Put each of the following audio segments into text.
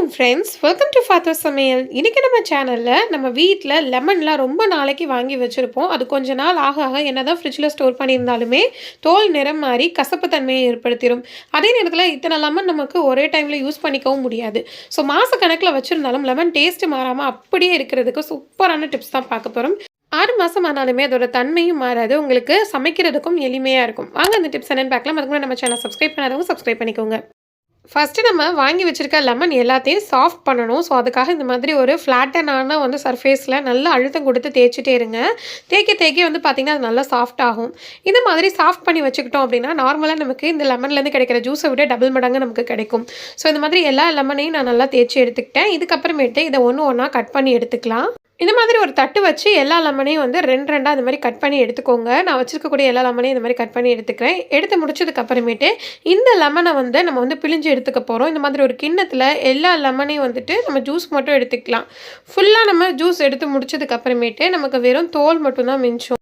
வணக்கம் friends welcome to ஃபாத்தர் சமையல் இன்றைக்கி நம்ம சேனலில் நம்ம வீட்டில் லெமன்லாம் ரொம்ப நாளைக்கு வாங்கி வச்சுருப்போம். அது கொஞ்ச நாள் ஆக ஆக என்ன தான் ஃப்ரிட்ஜில் ஸ்டோர் பண்ணியிருந்தாலுமே தோல் நிறம் மாறி கசப்பு தன்மையை ஏற்படுத்திடும் அதே நேரத்தில் இத்தனை லெமன் நமக்கு ஒரே டைமில் யூஸ் பண்ணிக்கவும் முடியாது. ஸோ மாதக்கணக்கில் வச்சுருந்தாலும் லெமன் டேஸ்ட் மாறாமல் அப்படியே இருக்கிறதுக்கு சூப்பரான டிப்ஸ் தான் பார்க்க போகிறோம் ஆறு மாதம் ஆனாலுமே அதோட தன்மையும் மாறாது. உங்களுக்கு சமைக்கிறதுக்கும் எளிமையாக இருக்கும். வாங்க அந்த டிப்ஸ் என்னென்னு பார்க்கலாம். அதுக்கு முன்னாடி நம்ம சேனல் சப்ஸ்கிரைப் பண்ணாதவங்க சப்ஸ்கிரைப் பண்ணிக்கோங்க. ஃபஸ்ட்டு நம்ம வாங்கி வச்சுருக்க லெமன் எல்லாத்தையும் சாஃப்ட் பண்ணணும். ஸோ அதுக்காக இந்த மாதிரி ஒரு ஃப்ளாட்டனான வந்து சர்ஃபேஸில் நல்லா அழுத்தம் கொடுத்து தேய்ச்சிட்டே இருங்க. தேய்க்க தேய்க்க வந்து பார்த்திங்கன்னா அது நல்லா சாஃப்ட் ஆகும். இந்த மாதிரி சாஃப்ட் பண்ணி வச்சுக்கிட்டோம் அப்படின்னா நார்மலாக நமக்கு இந்த லெமன்லேருந்து கிடைக்கிற ஜூஸை விட டபுள் மடங்கு நமக்கு கிடைக்கும். ஸோ இந்த மாதிரி எல்லா லெமனையும் நான் நல்லா தேய்ச்சி எடுத்துக்கிட்டேன். இதுக்கப்புறமேட்டு இதை ஒன்று ஒன்றா கட் பண்ணி எடுத்துக்கலாம். இந்த மாதிரி ஒரு தட்டு வச்சு எல்லா லெமனையும் வந்து ரெண்டு ரெண்டாக இந்த மாதிரி கட் பண்ணி எடுத்துக்கோங்க. நான் வச்சுருக்கக்கூடிய எல்லா லெமனையும் இந்த மாதிரி கட் பண்ணி எடுத்துக்கிறேன். எடுத்து முடிச்சதுக்கு அப்புறமேட்டு இந்த லெமனை வந்து நம்ம வந்து பிழிஞ்சு எடுத்துக்க போகிறோம் இந்த மாதிரி ஒரு கிண்ணத்தில் எல்லா லெமனையும் வந்துட்டு நம்ம ஜூஸ் மட்டும் எடுத்துக்கலாம். ஃபுல்லாக நம்ம ஜூஸ் எடுத்து முடிச்சதுக்கு அப்புறமேட்டு நமக்கு வெறும் தோல் மட்டும்தான் மிஞ்சும்.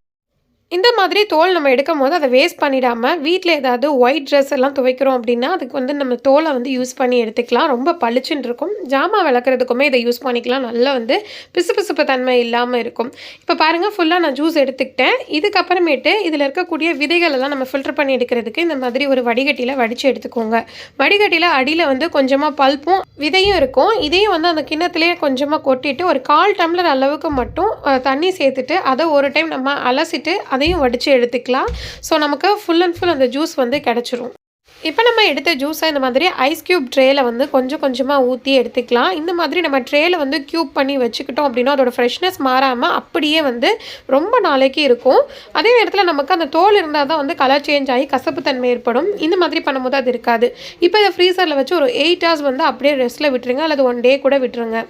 இந்த மாதிரி தோல் நம்ம எடுக்கும் போது அதை வேஸ்ட் பண்ணிடாமல் வீட்டில் ஏதாவது ஒயிட் ட்ரெஸ் எல்லாம் துவைக்கிறோம் அப்படின்னா அதுக்கு வந்து நம்ம தோலை வந்து யூஸ் பண்ணி எடுத்துக்கலாம். ரொம்ப பளிச்சுன்னு இருக்கும். ஜாமான் விளக்குறதுக்குமே இதை யூஸ் பண்ணிக்கலாம். நல்லா வந்து பிசுபிசுப்பு தன்மை இல்லாமல் இருக்கும். இப்போ பாருங்கள் ஃபுல்லாக நான் ஜூஸ் எடுத்துக்கிட்டேன். இதுக்கப்புறமேட்டு இதில் இருக்கக்கூடிய விதைகள் எல்லாம் நம்ம ஃபில்டர் பண்ணி எடுக்கிறதுக்கு இந்த மாதிரி ஒரு வடிகட்டியில் வடித்து எடுத்துக்கோங்க. வடிகட்டியில் அடியில் வந்து கொஞ்சமாக பல்ப்பும் விதையும் இருக்கும். இதையும் வந்து அந்த கிண்ணத்துலேயே கொஞ்சமாக கொட்டிட்டு ஒரு கால் டம்ளர் அளவுக்கு மட்டும் தண்ணி சேர்த்துட்டு அதை ஒரு டைம் நம்ம அலசிட்டு அதையும் வடித்து எடுத்துக்கலாம். ஸோ நமக்கு ஃபுல் அண்ட் ஃபுல் அந்த ஜூஸ் வந்து கிடச்சிரும். இப்போ நம்ம எடுத்த ஜூஸை இந்த மாதிரி ஐஸ் க்யூப் ட்ரேயில் வந்து கொஞ்சம் கொஞ்சமாக ஊற்றி எடுத்துக்கலாம். இந்த மாதிரி நம்ம ட்ரேயில் வந்து க்யூப் பண்ணி வச்சுக்கிட்டோம் அப்படின்னா அதோட ஃப்ரெஷ்னஸ் மாறாமல் அப்படியே வந்து ரொம்ப நாளைக்கு இருக்கும். அதே நேரத்தில் நமக்கு அந்த தோல் இருந்தால் தான் வந்து கலர் சேஞ்ச் ஆகி கசப்பு தன்மை ஏற்படும். இந்த மாதிரி பண்ணும்போது அது இருக்காது. இப்போ இதை ஃப்ரீசரில் வச்சு ஒரு எயிட் ஹவர்ஸ் வந்து அப்படியே ரெஸ்ட்டில் விட்டுருங்க. அல்லது ஒன் டே கூட விட்டுருங்க.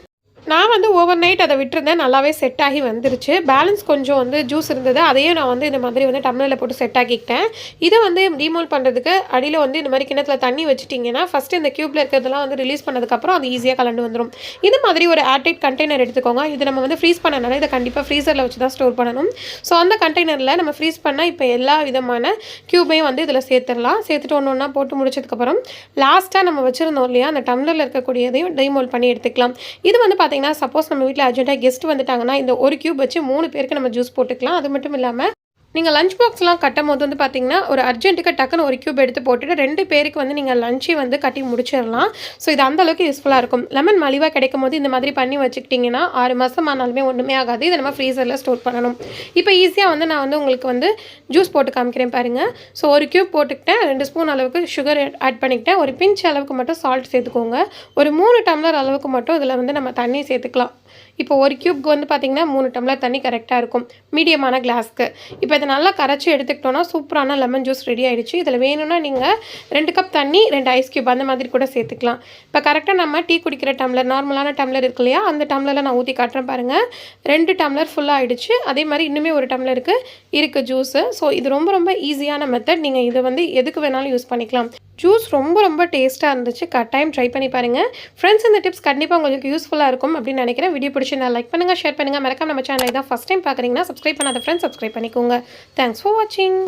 நான் வந்து ஓவர் நைட் அதை விட்டுருந்தேன். நல்லாவே செட் ஆகி வந்துருச்சு. பேலன்ஸ் கொஞ்சம் வந்து ஜூஸ் இருந்தது. அதையும் நான் வந்து இந்த மாதிரி வந்து டம்ளரில் போட்டு செட் ஆக்கிக்கிட்டேன். இதை வந்து டிமோல் பண்ணுறதுக்கு அடியில் வந்து இந்த மாதிரி கிணத்துல தண்ணி வச்சுட்டிங்கன்னா ஃபஸ்ட்டு இந்த க்யூப்பில் இருக்கிறதெல்லாம் வந்து ரிலீஸ் பண்ணதுக்கப்புறம் அது ஈஸியாக கலந்து வந்துடும் இது மாதிரி ஒரு ஏர்டைட் கண்டெய்னர் எடுத்துக்கோங்க. இது நம்ம வந்து ஃப்ரீஸ் பண்ணனால இதை கண்டிப்பாக ஃப்ரீசரில் வச்சு தான் ஸ்டோர் பண்ணணும். ஸோ அந்த கண்டெய்னரில் நம்ம ஃப்ரீஸ் பண்ணால் இப்போ எல்லா விதமான க்யூபையும் வந்து இதில் சேர்த்துடலாம். சேர்த்துட்டு ஒன்று ஒன்றா போட்டு முடிச்சதுக்கப்புறம் லாஸ்ட்டாக நம்ம வச்சுருந்தோம் இல்லையா அந்த டம்ளரில் இருக்கக்கூடியதையும் டிமோல் பண்ணி எடுத்துக்கலாம். இது வந்து பார்த்தீங்கன்னா சப்போஸ் நம்ம வீட்டில் அர்ஜென்ட்டாக கெஸ்ட் வந்துட்டாங்கன்னா இந்த ஒரு கியூப் வச்சு மூணு பேருக்கு நம்ம ஜூஸ் போட்டுக்கலாம். அது மட்டும் இல்லாமல் நீங்கள் லஞ்ச் பாக்ஸ்லாம் கட்டும் போது வந்து பார்த்திங்கன்னா ஒரு அர்ஜென்ட்டுக்கு டக்குன்னு ஒரு கியூப் எடுத்து போட்டுட்டு ரெண்டு பேருக்கு வந்து நீங்கள் லஞ்சை வந்து கட்டி முடிச்சிடலாம். ஸோ இது அந்தளவுக்கு யூஸ்ஃபுல்லாக இருக்கும். லெமன் மலிவாக கிடைக்கும் போது இந்த மாதிரி பண்ணி வச்சுக்கிட்டிங்கன்னா ஆறு மாதம் ஆனாலுமே ஒன்றுமே ஆகாது. இதை நம்ம ஃப்ரீசரில் ஸ்டோர் பண்ணணும். இப்போ ஈஸியாக வந்து நான் வந்து உங்களுக்கு வந்து ஜூஸ் போட்டு காமிக்கிறேன் பாருங்கள் ஸோ ஒரு கியூப் போட்டுக்கிட்டேன். ரெண்டு ஸ்பூன் அளவுக்கு சுகர் ஆட் பண்ணிக்கிட்டேன். ஒரு பிஞ்ச் அளவுக்கு மட்டும் சால்ட் சேர்த்துக்கோங்க. ஒரு மூணு டம்ளர் அளவுக்கு மட்டும் இதில் வந்து நம்ம தண்ணி சேர்த்துக்கலாம். இப்போ ஒரு கியூப்க்கு வந்து பார்த்திங்கன்னா மூணு டம்ளர் தண்ணி கரெக்டாக இருக்கும். மீடியமான கிளாஸ்க்கு இப்போ இதை நல்லா கரைச்சி எடுத்துக்கிட்டோன்னா சூப்பரான லெமன் ஜூஸ் ரெடி ஆகிடுச்சு இதில் வேணும்னா நீங்கள் ரெண்டு கப் தண்ணி ரெண்டு ஐஸ் கியூப் அந்த மாதிரி கூட சேர்த்துக்கலாம். இப்போ கரெக்டாக நம்ம டீ குடிக்கிற டம்ளர் நார்மலான டம்ளர் இருக்கு இல்லையா? அந்த டம்ளரில் நான் ஊற்றி காட்டுறேன் பாருங்கள் ரெண்டு டம்ளர் ஃபுல்லாக ஆகிடுச்சு அதே மாதிரி இன்னுமே ஒரு டம்ளருக்கு இருக்குது ஜூஸு ஸோ இது ரொம்ப ரொம்ப ஈஸியான மெத்தட் நீங்கள் இதை வந்து எதுக்கு வேணாலும் யூஸ் பண்ணிக்கலாம். ஜூஸ் ரொம்ப ரொம்ப டேஸ்ட்டாக இருந்துச்சு. கட்டாயம் ட்ரை பண்ணி பாருங்கள் ஃப்ரெண்ட்ஸ் இந்த டிப்ஸ் கண்டிப்பாக உங்களுக்கு யூஸ்ஃபுல்லாக இருக்கும் அப்படின்னு நினைக்கிறேன். வீடியோ பிடிச்சி நான் லைக் பண்ணுங்கள் ஷேர் பண்ணுங்கள் மறக்காம நம்ம சேனல் தான் ஃபஸ்ட் டைம் பார்க்குறீங்கன்னா சப்ஸ்கிரைப் பண்ணாத ஃப்ரெண்ட்ஸ் சப்ஸ்கிரைப் பண்ணிக்கோங்க. தேங்க்ஸ் ஃபார் வாட்சிங்